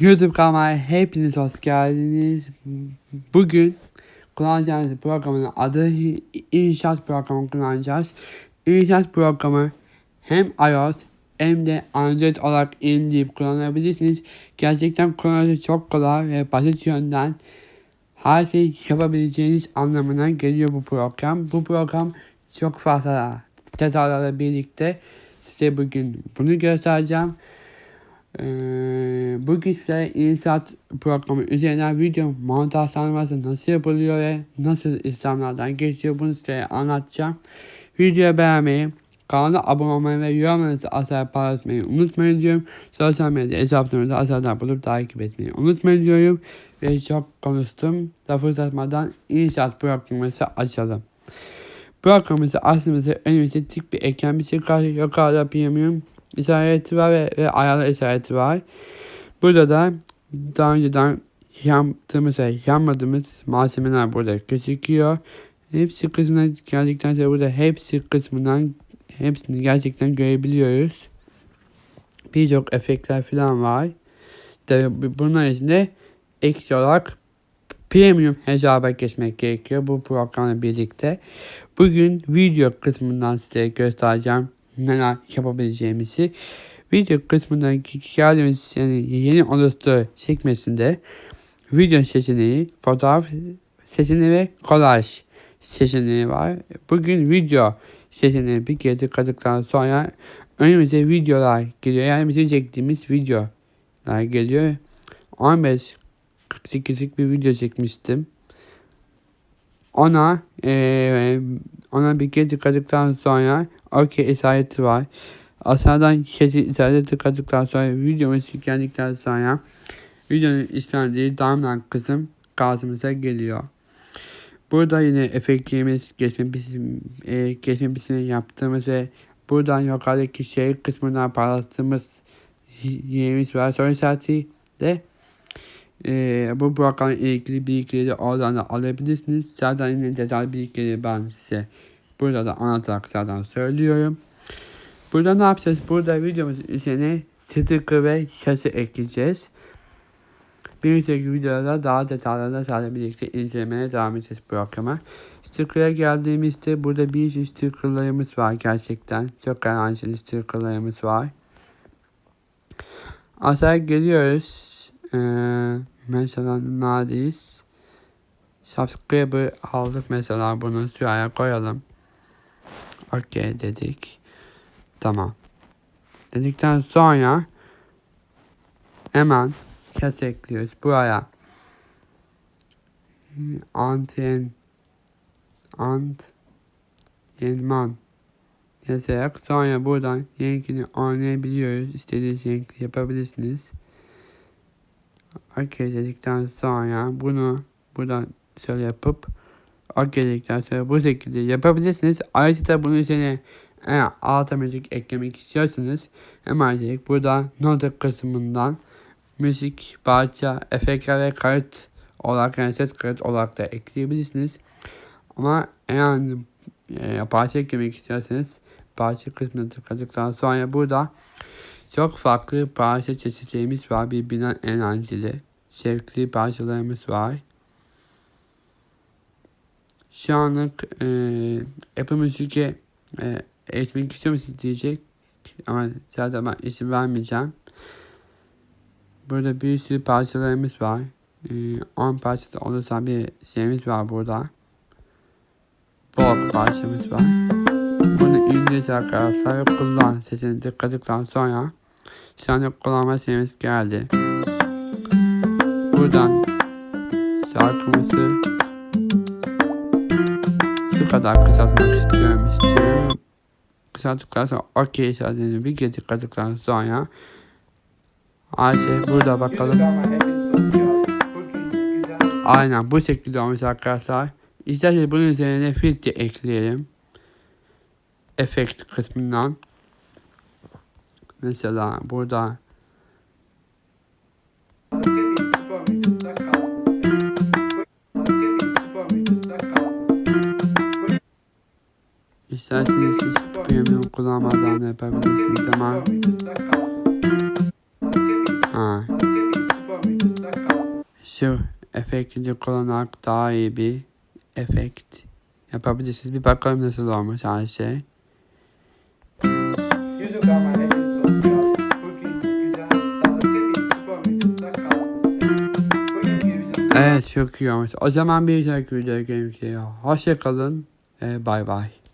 YouTube kanalıma hepiniz hoş geldiniz. Bugün kullanacağımız programın adı İnşaat programı kullanacağız. İnşaat programı hem iOS hem de Android olarak indirip kullanabilirsiniz. Gerçekten kullanıcı çok kolay ve basit yönden her şeyi yapabileceğiniz anlamına geliyor bu program. Bu program çok fazla detaylarla birlikte size bugün bunu göstereceğim. Ee, bugün size inşaat programı üzerinden video montajlanması nasıl yapılıyor ve nasıl işlemlerden geçiyor bunu size anlatacağım. Videoyu beğenmeyi, kanala abone olmayı ve yorumlarınızı aşağıya paylaşmayı unutmayın diyorum. Sosyal medya hesaplarımızı aşağıdan bulup takip etmeyi unutmayın diyorum. Ve çok konuştum. Lafı uzatmadan inşaat programımızı açalım. Programımızı aslında önümüzde tek bir ekran bir çıkar. Yukarıda premium işareti var ve, ve ayarlı işareti var. Burada da daha önceden yaptığımız ve yapmadığımız malzemeler burada gözüküyor. Hepsi kısmına geldikten sonra burada hepsi kısmından hepsini gerçekten görebiliyoruz. Birçok efektler falan var. Tabii bunlar içinde eksik olarak premium hesaba geçmek gerekiyor bu programla birlikte. Bugün video kısmından size göstereceğim neler yapabileceğimizi. Video kısmından geldiğimiz yani yeni oluştu sekmesinde video seçeneği, fotoğraf seçeneği ve kolaj seçeneği var. Bugün video seçeneği bir kez tıkladıktan sonra önümüze videolar geliyor. Yani bizim çektiğimiz videolar geliyor. 15 48'lik bir video çekmiştim. Ona e, ona bir kez tıkladıktan sonra OK işareti var. Aşağıdan kesi işareti tıkladıktan sonra videomuz yüklendikten sonra videonun işlendiği damlan kısım karşımıza geliyor. Burada yine efektlerimiz geçme, bizim, e, geçme biçimini yaptığımız ve buradan yukarıdaki şey kısmından paylaştığımız yerimiz var. Soru işareti de e, bu programla ilgili bilgileri oradan da alabilirsiniz. Zaten yine detaylı bilgileri ben size burada da anlatarak zaten söylüyorum. Burada ne yapacağız? Burada videomuz üzerine sticker ve yazı ekleyeceğiz. Bir önceki videoda daha detaylı zaten birlikte incelemeye devam edeceğiz programa. Sticker'a geldiğimizde burada bir sürü stickerlarımız var gerçekten. Çok eğlenceli stickerlarımız var. Aşağı geliyoruz. Ee, mesela neredeyiz? Subscriber aldık mesela bunu şuraya koyalım. Okey dedik. Tamam. Dedikten sonra hemen kes ekliyoruz. Buraya anten ant yenman yazarak sonra buradan renkini oynayabiliyoruz. İstediğiniz renkli yapabilirsiniz. OK dedikten sonra bunu buradan şöyle yapıp OK dedikten sonra bu şekilde yapabilirsiniz. Ayrıca bunun üzerine eğer alta müzik eklemek istiyorsanız hemen burada nota kısmından müzik, parça, efektler ve kayıt olarak yani ses kayıt olarak da ekleyebilirsiniz. Ama eğer e, parça eklemek istiyorsanız parça kısmına tıkladıktan sonra burada çok farklı parça çeşitlerimiz var. Birbirinden eğlenceli, şevkli parçalarımız var. Şu anlık e, Apple Müzik'e e, eğitmek istiyor musunuz diyecek. Ama zaten ben isim vermeyeceğim. Burada bir sürü parçalarımız var. Ee, 10 parçada olursa bir şeyimiz var burada. Bol parçamız var. Bunu indir arkadaşlar kullan seçeneği tıkladıktan sonra şu anda kullanma şeyimiz geldi. Buradan şarkımızı şu kadar kısaltmak istiyorum istiyorum. Kısalttıktan sonra OK işaretini bir kez tıkladıktan sonra Ayşe burada bakalım. Aynen bu şekilde olmuş arkadaşlar. İsterseniz bunun üzerine filtre ekleyelim. Efekt kısmından. Mesela burada İsterseniz siz premium kullanmadan yapabilirsiniz ama ha. şu efekti kullanarak daha iyi bir efekt yapabilirsiniz. Bir bakalım nasıl olmuş her şey. Evet çok iyi olmuş. O zaman bir sonraki videoya görüşmek üzere. Hoşçakalın. Bay bay.